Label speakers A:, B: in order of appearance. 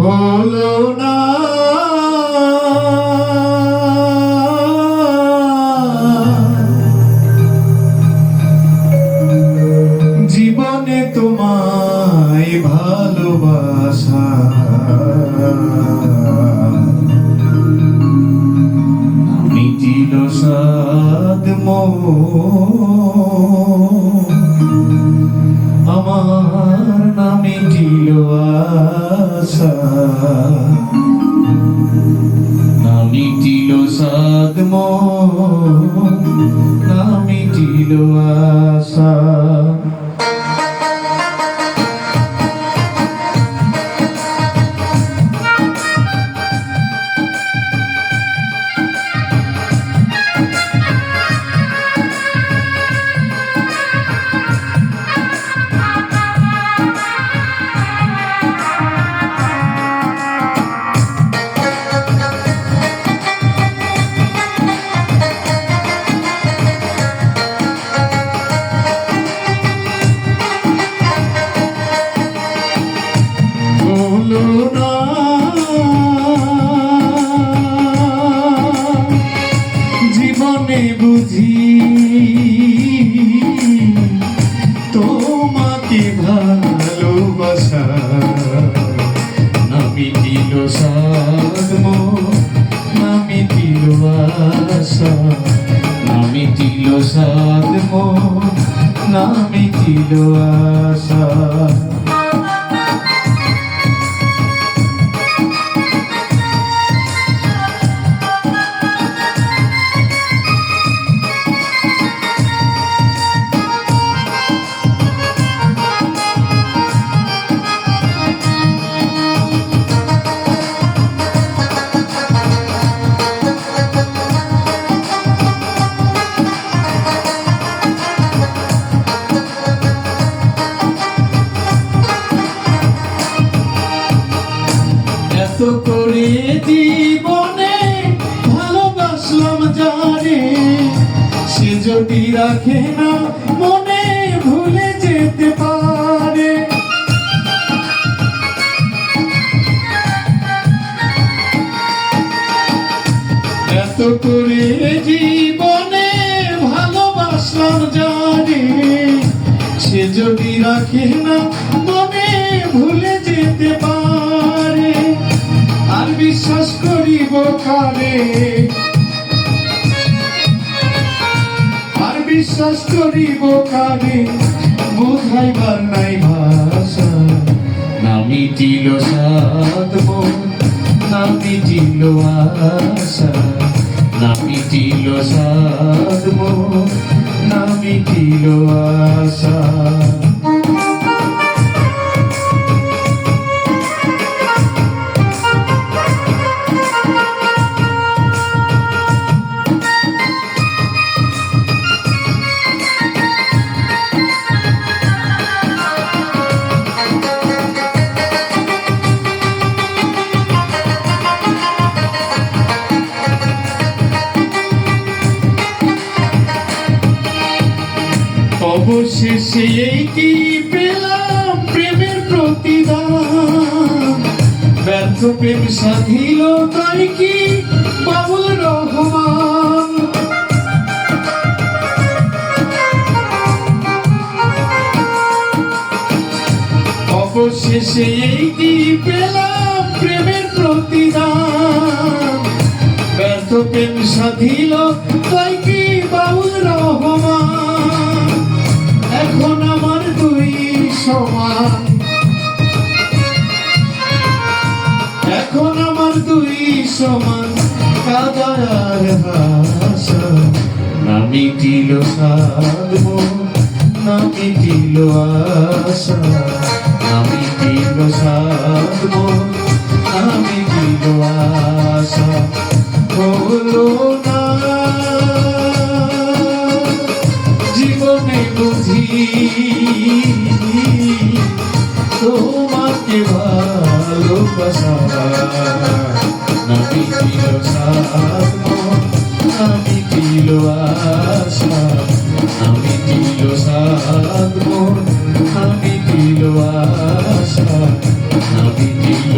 A: হলো না। জীবনে তোমায় ভালোবাসা। মিটিল সাদ আমার নামে ছিল আশা। নামি ছিল সাদ নামি ছিল আশা। নামি দিল সাদম নামি দিল আশা এত করে জীবনে ভালোবাসলাম জানে, সে যদি রাখে না মনে ভুলে যেতে পারে। এত করে জীবনে ভালোবাসলাম জানে, সে যদি রাখে না মনে ভুলে যেতে পারে। কারে আর বিশ্বাস করিব কারে বোঝাইবার নাই ভাষা। নামি দিল সাদ নামি দিল আশা। নামি দিল সাদ নামি দিল আশা। অবশেষে এইটি পেলাম প্রেমের প্রতিদান? ব্যর্থ প্রেম সাধিল তাই কি বাবুল রহমান? অবশেষে এইটি পেলাম প্রেমের প্রতিদান? ব্যর্থ প্রেম সাধিল তাই এখন আমার দুই সমান। এখন আমার দুই সমান, কাদার হাসা। নামি দিল সাধব নামি দিল আশা। নামি দিল সাধব নামি তোমাকে ভালোবাসা। নামি দিল সাধব নামি দিল আশা নামি দিল সাধব নামি দিল আশা নামি দিল